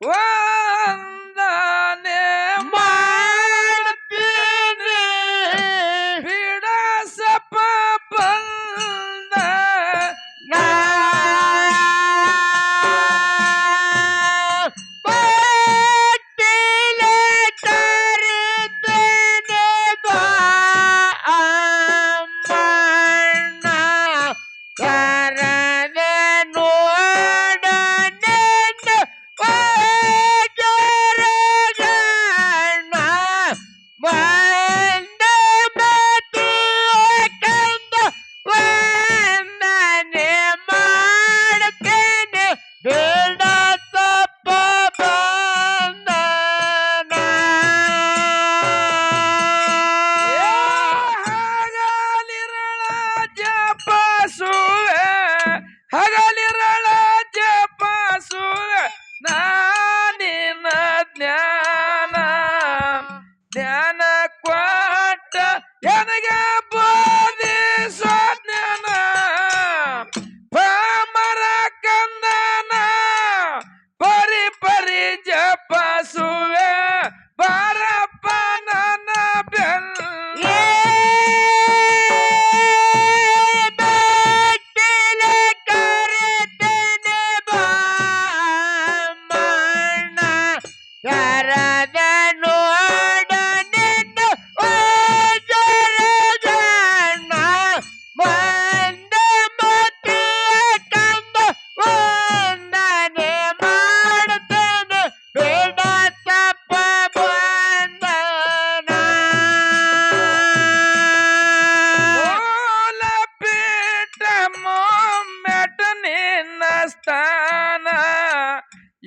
Whoa! danger.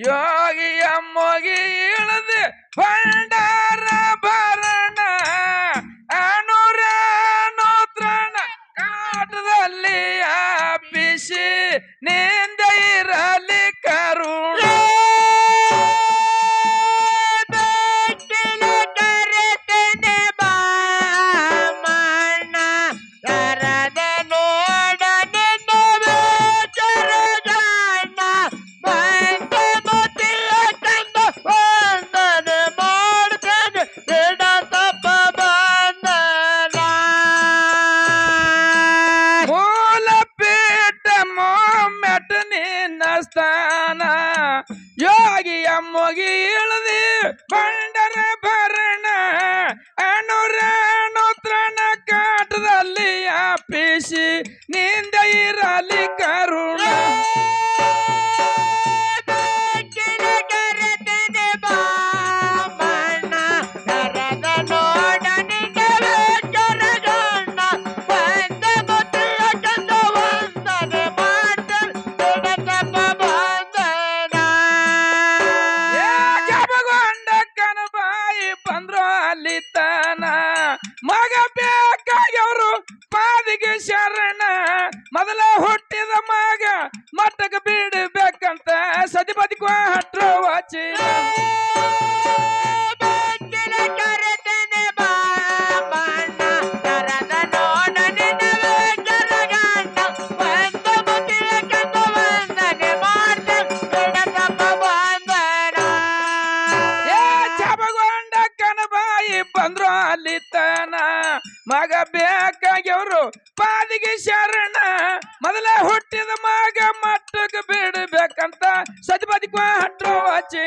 ಯೋಗಿಯ ಮೊಗಿ ಇಳದೆ ಕಲಿತಾನ ಮಗ ಬೇಕಾಗ್ಯವರು ಪಾದಿಗೆ ಶರಣ. ಮೊದಲ ಹುಟ್ಟಿದ ಮಗ ಮಟ್ಟಕ್ಕೆ ಬಿಡಬೇಕಂತ ಬದುಕುವ ಹಟ್ಟೋ ಹಚ್ಚಿ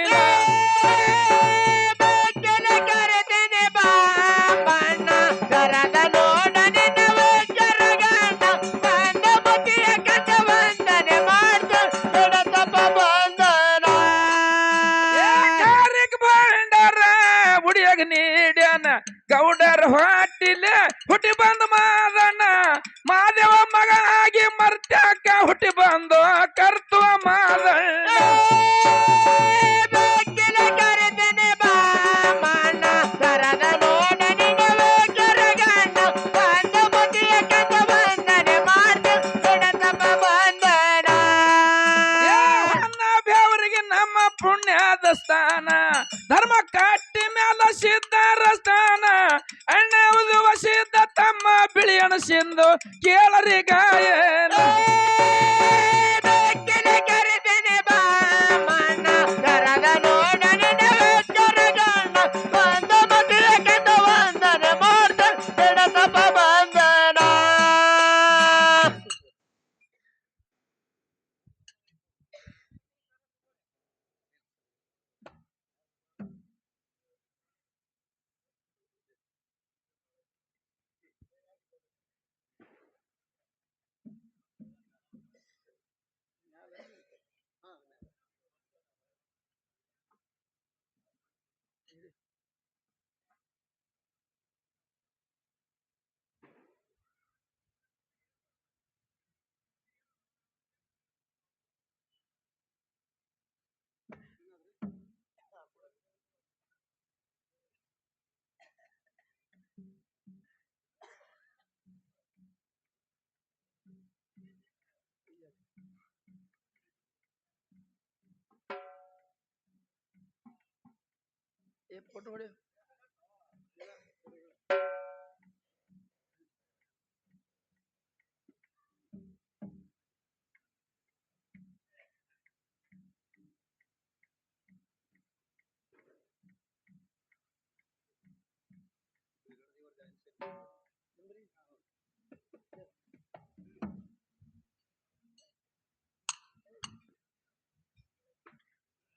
ఏ ఫోటో ಹೊಡಿ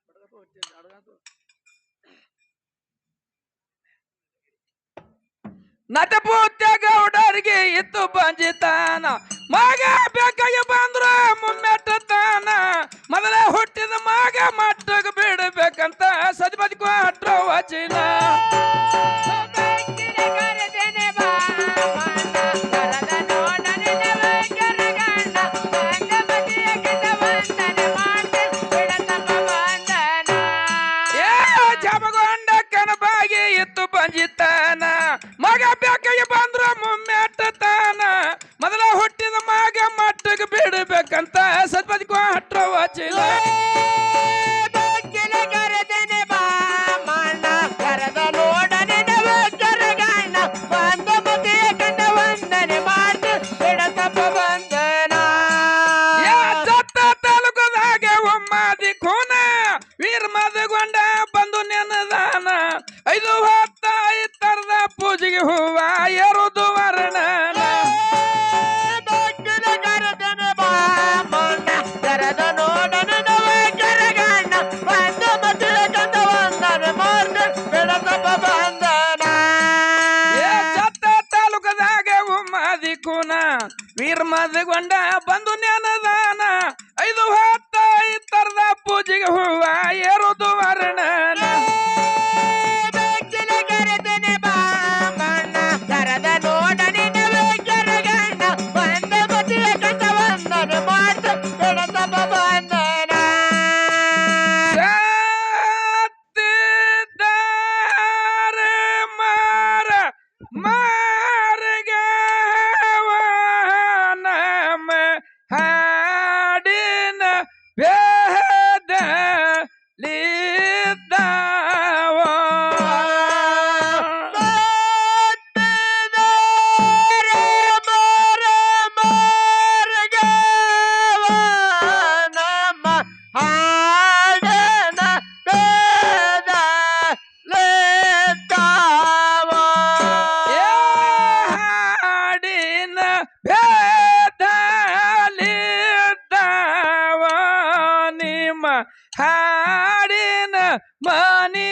అడగతో వచ్చేది అడగతో ನಟಪೂತ್ಯಗೌಡರಿಗೆ ಇತ್ತು ಬಂಜಿತಾನ. ಮಗ ಬೇಕಾಗಿ ಬಂದ್ರ ಮುಮ್ಮೆಟ್ಟತಾನ ಮೊದಲೇ ಹುಟ್ಟಿದ ಮಗ ಮಟ್ಟಗ ಬಿಡಬೇಕಂತ ಸದ್ಬದುಕು ಹಟ್ರ ವಚನ. ಏ ಇತ್ತು ಬಂಜಿತಾನ. அது கொண்ட ಕಾಡಿನ ಮನೆಯಲ್ಲಿ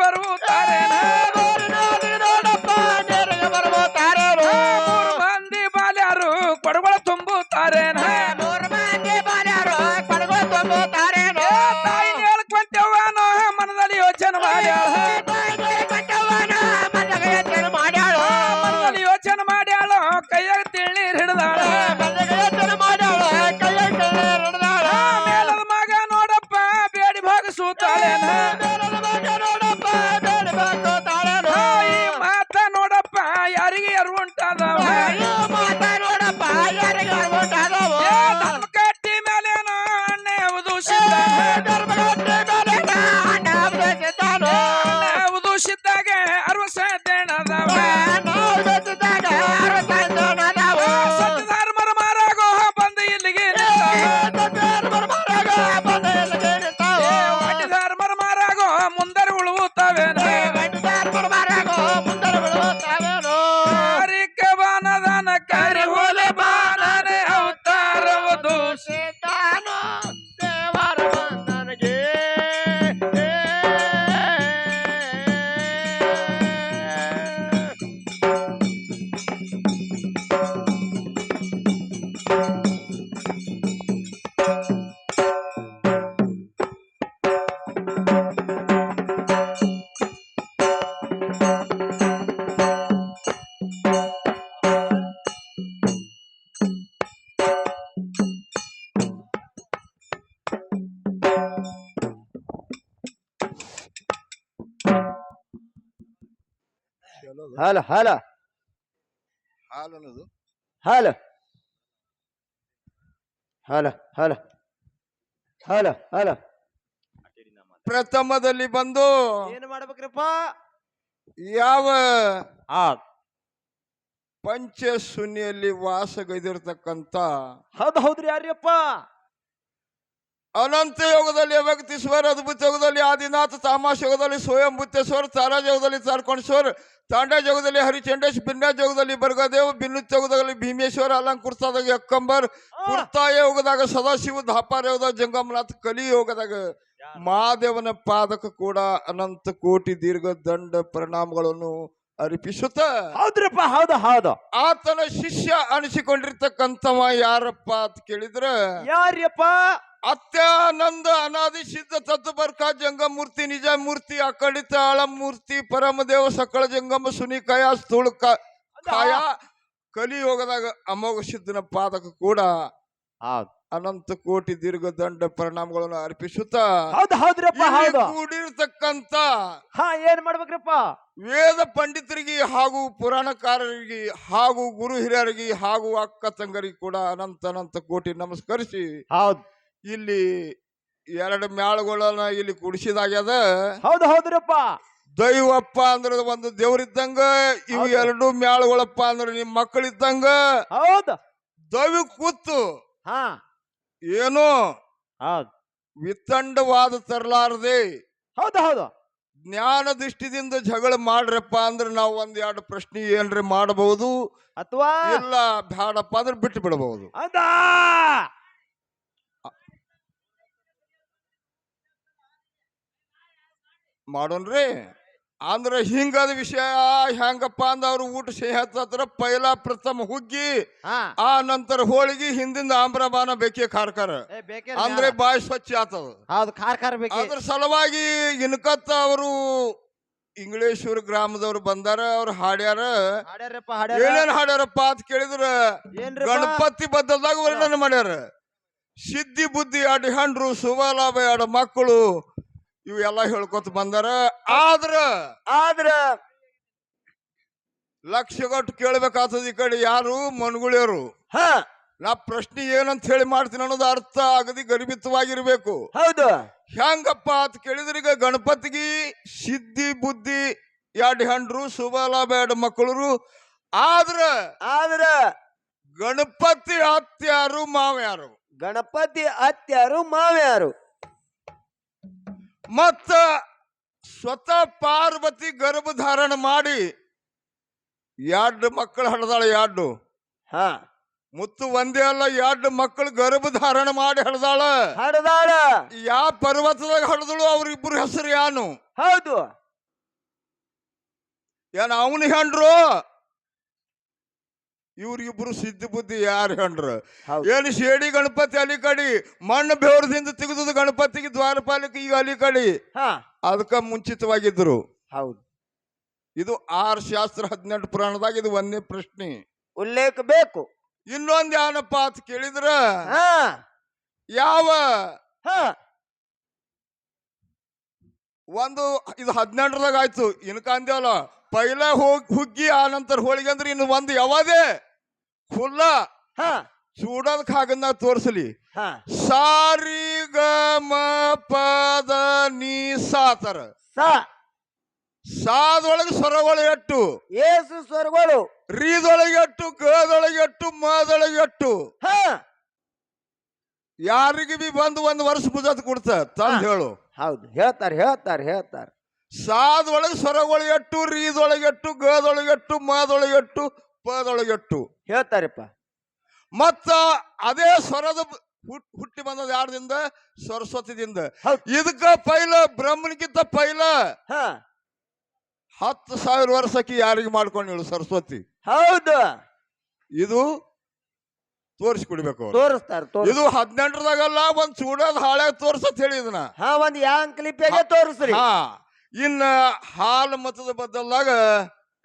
పరువు ಹಲ ಹಲೋ. ಹಾಲು ಅನ್ನೋದು? ಹಲೋ. Hello hello. ಪ್ರಥಮದಲ್ಲಿ ಬಂದು ಏನ್ ಮಾಡ್ಬೇಕ್ರಪ್ಪ? ಯಾವ ಆ. ಪಂಚಶೂನ್ಯಲ್ಲಿ ವಾಸಗೈದಿರ್ತಕ್ಕಂತ ಹೌದ್ ಹೌದ್ರಿ ಯಾರ್ಯಪ್ಪ ಅನಂತ ಯೋಗದಲ್ಲಿ ವ್ಯಕ್ತಿಶ್ವರ ಅದ್ಭುತ ಯೋಗದಲ್ಲಿ ಆದಿನಾಥ ತಾಮಾಶ ಯೋಗದಲ್ಲಿ ಸ್ವಯಂ ಬುತ್ತೇಶ್ವರ ತಾರಾ ಯೋಗದಲ್ಲಿ ತಾರ್ಕೊಂಡೇಶ್ವರ ತಾಂಡ ಯೋಗದಲ್ಲಿ ಹರಿಚಂಡೇಶ್ ಭಿನ್ನ ಯೋಗದಲ್ಲಿ ಬರ್ಗದೇವ್ ಬಿನ್ನುತ್ ಯೋಗದಲ್ಲಿ ಭೀಮೇಶ್ವರ ಅಲಂಕೃತದಾಗ ಯಕ್ಕಂಬರ್ ಕುರ್ತಾಯ ಯೋಗದಾಗ ಸದಾಶಿವ ಧಾಪಾರ ಯೋಗದಾಗ ಜಂಗಮನಾಥ್ ಕಲಿ ಯೋಗದಾಗ ಮಹಾದೇವನ ಪಾದಕ ಕೂಡ ಅನಂತ ಕೋಟಿ ದೀರ್ಘ ದಂಡ ಪರಿಣಾಮಗಳನ್ನು ಅರ್ಪಿಸುತ್ತ. ಹೌದ್ರಪ್ಪ ಹೌದು ಹೌದು. ಆತನ ಶಿಷ್ಯ ಅನಿಸಿಕೊಂಡಿರ್ತಕ್ಕಂಥವ ಯಾರಪ್ಪ ಅಂತ ಕೇಳಿದ್ರ ಯಾರ್ಯಪ್ಪ? ಅತ್ಯಾನಂದ ಅನಾದಿ ಸಿದ್ಧ ತತ್ವರ್ಕ ಜಂಗಮೂರ್ತಿ ನಿಜ ಮೂರ್ತಿ ಅಖಂಡಿತ ಮೂರ್ತಿ ಪರಮದೇವ ಸಕಳ ಜಂಗಮ ಸುನಿ ಕಾಯ ಸ್ಥೂಳ ಕಾಯ ಕಲಿಯೋಗದಾಗ ಅಮೋಘ ಸಿದ್ಧನ ಪಾದಕ ಕೂಡ ಅನಂತ ಕೋಟಿ ದೀರ್ಘ ದಂಡ ಪರಿಣಾಮಗಳನ್ನು ಅರ್ಪಿಸುತ್ತಾ ಕೂಡಿರ್ತಕ್ಕಂತ ಏನ್ ಮಾಡ್ಬೇಕ್ರಪ್ಪ? ವೇದ ಪಂಡಿತರಿಗೆ ಹಾಗೂ ಪುರಾಣಕಾರರಿಗೆ ಹಾಗೂ ಗುರು ಹಿರಿಯರಿಗೆ ಹಾಗೂ ಅಕ್ಕ ತಂಗರಿಗೆ ಕೂಡ ಅನಂತ ಅನಂತ ಕೋಟಿ ನಮಸ್ಕರಿಸಿ ಹೌದ್. ಇಲ್ಲಿ ಎರಡು ಮ್ಯಾಳುಗಳನ್ನ ಇಲ್ಲಿ ಕುಡಿಸಿದಾಗ್ಯದ ಹೌದು ಹೌದ್ರಪ್ಪ. ದೈವಪ್ಪ ಅಂದ್ರೆ ಒಂದು ದೇವ್ರಿದ್ದಂಗ ಇವು. ಎರಡು ಮ್ಯಾಳುಗಳಪ್ಪ ಅಂದ್ರೆ ನಿಮ್ ಮಕ್ಕಳಿದ್ದಂಗ. ಹೌದು. ದವಿ ಕೂತು ಹಾ. ಏನೋ ಹೌದು. ವಿತಂಡವಾದ ತರಲಾರದೆ ಹೌದು ಹೌದು. ಜ್ಞಾನ ದೃಷ್ಟಿದಿಂದ ಜಗಳ ಮಾಡ್ರಪ್ಪ ಅಂದ್ರೆ ನಾವು ಒಂದ್ ಎರಡು ಪ್ರಶ್ನೆ ಏನ್ರಿ ಮಾಡಬಹುದು ಅಥವಾ ಇಲ್ಲ ಬ್ಯಾಡಪ್ಪ ಅಂದ್ರೆ ಬಿಟ್ಟು ಬಿಡಬಹುದು ಅಂದ ಮಾಡೋಣ್ರಿ. ಅಂದ್ರ ಹಿಂಗದ ವಿಷಯ ಹೆಂಗಪ್ಪ ಅಂದ ಅವ್ರು ಊಟ ಹತ್ತಿರ ಪೈಲ ಪ್ರಥಮ ಹುಗ್ಗಿ ಆ ನಂತರ ಹೋಳಿಗೆ ಹಿಂದಿಂದ ಆಮ್ರಬಾನ ಬೇಕೇ ಕಾರ್ಕಾರ ಅಂದ್ರೆ ಬಾಯಿ ಸ್ವಚ್ಛ ಆತದ. ಹೌದು ಅದ್ರ ಸಲುವಾಗಿ ಇನ್ಕತ್ತ ಅವರು ಇಂಗ್ಲೇಶ್ವರ ಗ್ರಾಮದವ್ರು ಬಂದಾರ ಅವ್ರು ಹಾಡ್ಯಾರ. ಏನೇನ್ ಹಾಡ್ಯಾರಪ್ಪ ಅಂತ ಕೇಳಿದ್ರ ಗಣಪತಿ ಬದ್ದಲ್ದಾಗ ವರ್ಣನೆ ಮಾಡ್ಯಾರ. ಸಿದ್ಧಿ ಬುದ್ಧಿ ಎರಡು ಹಣ್ರು ಸುಬಲಾಭ ಎರಡು ಮಕ್ಕಳು ಇವೆಲ್ಲ ಹೇಳ್ಕೊತ ಬಂದಾರ. ಆದ್ರ ಆದ್ರ ಲಕ್ಷಗಟ್ಟು ಕೇಳ್ಬೇಕಾಗ್ತದ ಈ ಕಡೆ ಯಾರು? ಮನ್ಗುಳಿಯರು. ಹ. ನಾ ಪ್ರಶ್ನೆ ಏನಂತ ಹೇಳಿ ಮಾಡ್ತೀನಿ ಅನ್ನೋದು ಅರ್ಥ ಅಗದಿ ಗರ್ಭಿತವಾಗಿರ್ಬೇಕು ಹೌದು. ಹೆಂಗಪ್ಪ ಅಂತ ಕೇಳಿದ್ರೆ ಈಗ ಗಣಪತಿಗೆ ಸಿದ್ಧಿ ಬುದ್ಧಿ ಎರಡು ಹೆಂಡ್ರು ಸುಬಲಾಭ ಬೇಡ ಮಕ್ಕಳರು. ಆದ್ರ ಆದ್ರ ಗಣಪತಿ ಅತ್ಯಾರು ಮಾವ್ಯಾರು. ಗಣಪತಿ ಅತ್ಯಾರು ಮಾವ್ಯಾರು. ಮತ್ತ ಸ್ವತಃ ಪಾರ್ವತಿ ಗರ್ಭಧಾರಣ ಮಾಡಿ ಎರಡು ಮಕ್ಕಳು ಹಡ್ದಾಳ ಎರಡು. ಹಾ. ಮುತ್ತು ಒಂದೇ ಅಲ್ಲ ಎರಡು ಮಕ್ಕಳು ಗರ್ಭಧಾರಣ ಮಾಡಿ ಹಡ್ದಾಳ ಹಡದಾಳ ಯಾ ಪರ್ವತದಾಗ ಹಡ್ದಳು ಅವ್ರಿಬ್ರು ಹೆಸರು ಯಾನು? ಹೌದು. ಏನ್ ಅವನು ಹೆಂಡ್ರು ಇವ್ರಿಗಿಬ್ರು ಸಿದ್ಧಿ ಬುದ್ಧಿ ಯಾರು ಹೇಳ್ರು ಏನು ಶೇಡಿ ಗಣಪತಿ ಅಲಿ ಕಡಿ ಮಣ್ಣು ಬೆವರದಿಂದ ತೆಗೆದು ಗಣಪತಿಗೆ ದ್ವಾರಪಾಲಕ ಈಗ ಅಲಿ ಕಡಿ? ಹಾ. ಅದಕ್ಕ ಮುಂಚಿತವಾಗಿದ್ರು. ಹೌದು. ಇದು ಆರ್ ಶಾಸ್ತ್ರ ಹದಿನೆಂಟು ಪುರಾಣದಾಗ ಇದು ಒಂದೇ ಪ್ರಶ್ನೆ. ಉಲ್ಲೇಖ ಬೇಕು. ಇನ್ನೊಂದು ಏನಪ್ಪ ಅಂತ ಕೇಳಿದ್ರ? ಹಾ. ಯಾವ? ಹಾ. ಒಂದು ಇದು ಹದಿನೆಂಟರದಾಗ ಆಯ್ತು. ಇನ್ಕ ಅಂದೇವಲ್ಲ ಪೈಲ ಹೋಗಿ ಹುಗ್ಗಿ ಆ ನಂತರ ಹೋಳಿಗೆ ಅಂದ್ರೆ ಇನ್ನು ಒಂದು ಯಾವದೇ? ಖುಲ್ಲ. ಹಾ. ಚೂಡೋದಕ್ಕೆ ಹಾಗನ್ನ ತೋರಿಸಲಿ. ಹಾ. ಸಾರಿ ಗ ಮ ಪದ ನೀ ಸಾತರ ಸಾ. ಸಾದೊಳಗೆ ಸ್ವರಗಳು ಎಟ್ಟು. ಏಸು ಸ್ವರಗಳು. ರೀದೊಳಗೆ ಎಟ್ಟು ಗದೊಳಗೆ ಎಟ್ಟು ಮದೊಳಗೆ ಎಟ್ಟು. ಹಾ. ಯಾರಿಗೆ ಬಿ ಬಂದು ಒಂದು ವರ್ಷ ಪೂಜಾತ್ ಕೊಡ್ತ ತಂದ್ ಹೇಳು. ಹೌದು ಹೇಳ್ತಾರೆ ಹೇಳ್ತಾರ ಹೇಳ್ತಾರ. ಸಾದೊಳಗೆ ಸ್ವರಗಳು ಎಟ್ಟು ರೀದೊಳಗೆ ಎಟ್ಟು ಗದೊಳಗೆ ಎಟ್ಟು ಮದೊಳಗೆ ಎಟ್ಟು ಪದೊಳಗೆ ಎಟ್ಟು ಹೇಳ್ತಾರಪ್ಪ. ಮತ್ತ ಅದೇ ಸ್ವರದ ಹುಟ್ಟಿ ಬಂದದ ಯಾರದಿಂದ? ಸರಸ್ವತಿದಿಂದ. ಇದಕ್ಕ ಪೈಲ ಬ್ರಹ್ಮನಿಗಿಂತ ಪೈಲ. ಹಾ. ಹತ್ತು ಸಾವಿರ ವರ್ಷಕ್ಕೆ ಯಾರಿಗೆ ಮಾಡ್ಕೊಂಡಿಳು ಸರಸ್ವತಿ? ಹೌದು. ಇದು ತೋರಿಸ್ಕೊಡ್ಬೇಕು. ತೋರಿಸ್ತಾರ ತೋರ್ ಇದು ಹದಿನೆಂಟರದಾಗಲ್ಲ ಒಂದ್ ಚೂಡದ ಹಾಳೆ ತೋರ್ಸತ್ ಹೇಳಿ ಇದನ್ನ. ಒಂದ್ ಯಾವ ಕ್ಲಿಪ್ಪಿಗೆ ತೋರಿಸ್ರಿ. ಹಾ. ಇನ್ನ ಹಾಲು ಮತದ ಬದಲಾಗ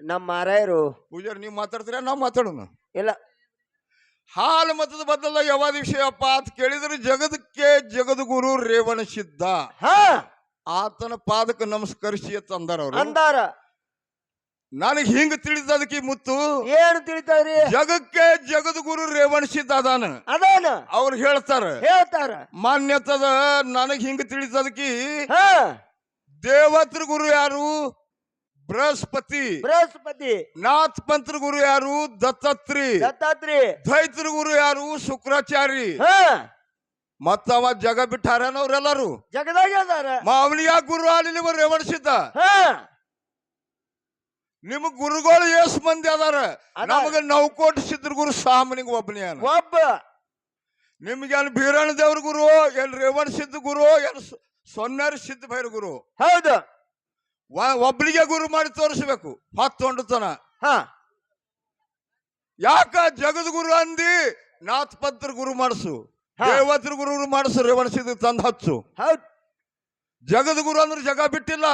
ನಮ್ಮ ಮಾರಾಯರು ಪೂಜಾರಿ ನೀವು ಮಾತಾಡ್ತೀರಾ? ನಾವು ಮಾತಾಡೋಣ. ಇಲ್ಲ. ಹಾಲು ಮತದ ಬದಲ ಯಾವ ವಿಷಯಪ್ಪ ಅಂತ ಕೇಳಿದ್ರೆ ಜಗದಕ್ಕೆ ಜಗದ್ಗುರು ರೇವಣ ಸಿದ್ಧ. ಹಾ. ಆತನ ಪಾದಕ ನಮಸ್ಕರಿಸಿ ಅಂತ ಅಂದಾರ ಅವರು. ಅಂದಾರ. ನನಗೆ ಹಿಂಗ ತಿಳಿದ ಅದಕ್ಕೆ ಮುತ್ತು. ಏನು ತಿಳಿತಾವ್ರಿ? ಜಗಕ್ಕೆ ಜಗದ್ಗುರು ರೇವಣ ಸಿದ್ಧ ಅದಾನ. ಅದಾನ. ಅವ್ರು ಹೇಳ್ತಾರ. ಹೇಳ್ತಾರ. ಮಾನ್ಯತದ ನನಗೆ ಹಿಂಗ ತಿಳಿದದಕ್ಕೆ ಹಾ. ದೇವತ್ರ ಗುರು ಯಾರು? ಬೃಹಸ್ಪತಿ. ಬೃಹಸ್ಪತಿ. ನಾಥ್ ಪಂತ್ರ ಗುರು ಯಾರು? ದತ್ತಾತ್ರಿ ದತ್ತಾತ್ರಿ ದೈತ್ರ ಗುರು ಯಾರು? ಶುಕ್ರಾಚಾರಿ ಹಾ. ಮತ್ತ ಅವ ಜಗ ಬಿಟ್ಟಾರನ ಅವ್ರೆಲ್ಲರೂ. ಜಗದಾಗ ಅದಾರ. ಮಾವಲಿ ಗುರು ಅಲ್ಲಿ ನೀವು ರೇವಣಿಸಿದ್ದ. ಹಾ. ನಿಮ್ ಗುರುಗಳು ಎಸ್ ಮಂದಿ ಅದಾರ. ನಮಗ ನೌಕೋಟಿ ಸಿದ್ರ ಗುರು ಸಾಮನಿಗೆ ಒಬ್ಬನೇ ಅನ ಒಬ್ಬ. ನಿಮ್ಗೇನು ಬೀರಣ್ಣ ದೇವ್ರ ಗುರು? ಏನ್ ರೇವಣ ಸಿದ್ಧ ಗುರು ಏನ್ ಸೊನ್ನರ್ ಸಿದ್ಧ ಭೈರ ಗುರು? ಹೌದು. ಒಬ್ಳಿಗೆ ಗುರು ಮಾಡಿ ತೋರಿಸ್ಬೇಕು. ಹತ್ತೊಂಡತನ ಹಾ. ಯಾಕ ಜಗದ್ ಗುರು ಅಂದಿ? ನಾಥ್ ಪಂತ್ರ ಗುರು ಮಾಡಿಸು. ದೇವತ್ರ ಗುರು ಮಾಡಿಸು ರೇವಣಸಿದ ತಂದು ಹಚ್ಚು. ಜಗದ್ ಗುರು ಅಂದ್ರೆ ಜಗ ಬಿಟ್ಟಿಲ್ಲ.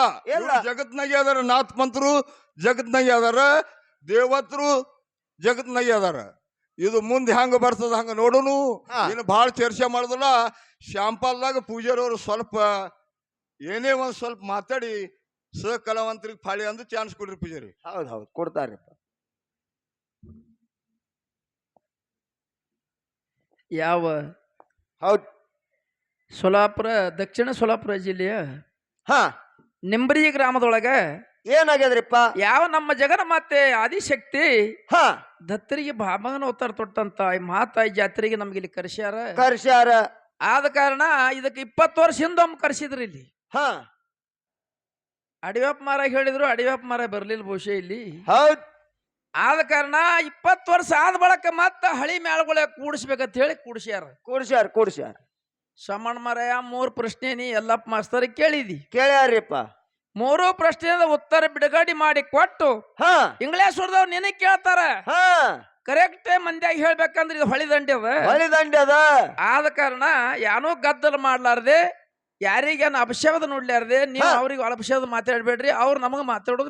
ಜಗತ್ನಾಗೆ ಅದಾರ ನಾಥ್ ಮಂತ್ರು ಜಗತ್ನಾಗೆ ಅದಾರ ದೇವತ್ರು ಜಗತ್ನಾಗೆ ಅದಾರ. ಇದು ಮುಂದೆ ಹೆಂಗ ಬರ್ತದ ಹಂಗ ನೋಡುನು. ಇನ್ನು ಬಹಳ ಚರ್ಚೆ ಮಾಡುದಿಲ್ಲ. ಶ್ಯಾಂಪಾಲ್ದಾಗ ಪೂಜಾರವ್ರು ಸ್ವಲ್ಪ ಏನೇ ಒಂದ್ ಸ್ವಲ್ಪ ಮಾತಾಡಿ ಸ ಕಲಾವಂತರಿಗೆ ಫಾಳಿ ಅಂದ್ರೆ ಚಾನ್ಸ್ ಕೊಡ್ರಿ ಪೂಜಾರಿ. ಹೌದ್ ಹೌದ್ ಕೊಡ್ತಾರಪ್ಪ ಯಾವ? ಹೌದ್. ಸೊಲಾಪುರ ದಕ್ಷಿಣ ಸೊಲಾಪುರ ಜಿಲ್ಲೆಯ? ಹಾ. ನಿಂಬರಿ ಗ್ರಾಮದೊಳಗ? ಏನಾಗ್ಯದ್ರಿಪ್ಪ? ಯಾವ ನಮ್ಮ ಜಗನ ಮಾತೆ ಆದಿಶಕ್ತಿ? ಹಾ. ದತ್ತರಿಗೆ ಬಾಬನ ಅವತಾರ ತೊಟ್ಟಂತ ಈ ಮಹಾತಾಯಿ ಜಾತ್ರೆಗೆ ನಮ್ಗೆ ಇಲ್ಲಿ ಕರೆಸ್ಯಾರ? ಕರ್ಸ್ಯಾರ. ಆದ ಕಾರಣ ಇದಕ್ಕೆ ಇಪ್ಪತ್ತು ವರ್ಷ ಹಿಂದೊಮ್ಮೆ ಕರ್ಸಿದ್ರಿ ಇಲ್ಲಿ. ಹಾ. ಅಡಿವಪ್ಪ ಮಾರ ಹೇಳಿದ್ರು ಅಡಿವಪ್ಪ ಮಾರ ಬರ್ಲಿಲ್ಲ ಬಹುಶಃ ಇಲ್ಲಿ. ಹೌದ್. ಆದ ಕಾರಣ ಇಪ್ಪತ್ತು ವರ್ಷ ಆದ ಬಳಕ ಮತ್ತ ಹಳಿ ಮೇಳಗಳ ಕೂಡಿಸ್ಬೇಕಂತ ಹೇಳಿ ಕೂಡಿಸ್ಯಾರ. ಕೂಡ್ಸ್ಯಾರ ಕೂಡ್ಸ್ಯಾರ. ಸಮಣ ಮರಯ ಮೂರು ಪ್ರಶ್ನೆ ನೀ ಎಲ್ಲಪ್ಪ ಮಾಸ್ತರ್ ಕೇಳಿದಿ. ಕೇಳ್ಯಾರಿಪ್ಪ. ಮೂರು ಪ್ರಶ್ನೆದ ಉತ್ತರ ಬಿಡುಗಡೆ ಮಾಡಿ ಕೊಟ್ಟು ಹಾ. ಇಂಗ್ಲೇಶ್ವರದವ್ರು ನಿನಗ್ ಕೇಳ್ತಾರ. ಹಾ. ಕರೆಕ್ಟ್ ಮಂದ್ಯಾಗ ಹೇಳ್ಬೇಕಂದ್ರೆ ಇದು ಹೊಳಿ ದಂಡಿ ಅದ. ಹೊಳಿ ದಂಡೆ ಅದ. ಆದ ಕಾರಣ ಯಾನೂ ಗದ್ದಲ ಮಾಡ್ಲಾರ್ದೆ ಯಾರಿಗೇನು ಅಪಶಬ್ದ ನೋಡ್ಲಾರ್ದೆ ನೀವು. ಅವ್ರಿಗೆ ಅಪಶಬ್ದ ಮಾತಾಡ್ಬೇಡ್ರಿ ಅವ್ರು ನಮಗ್ ಮಾತಾಡೋದು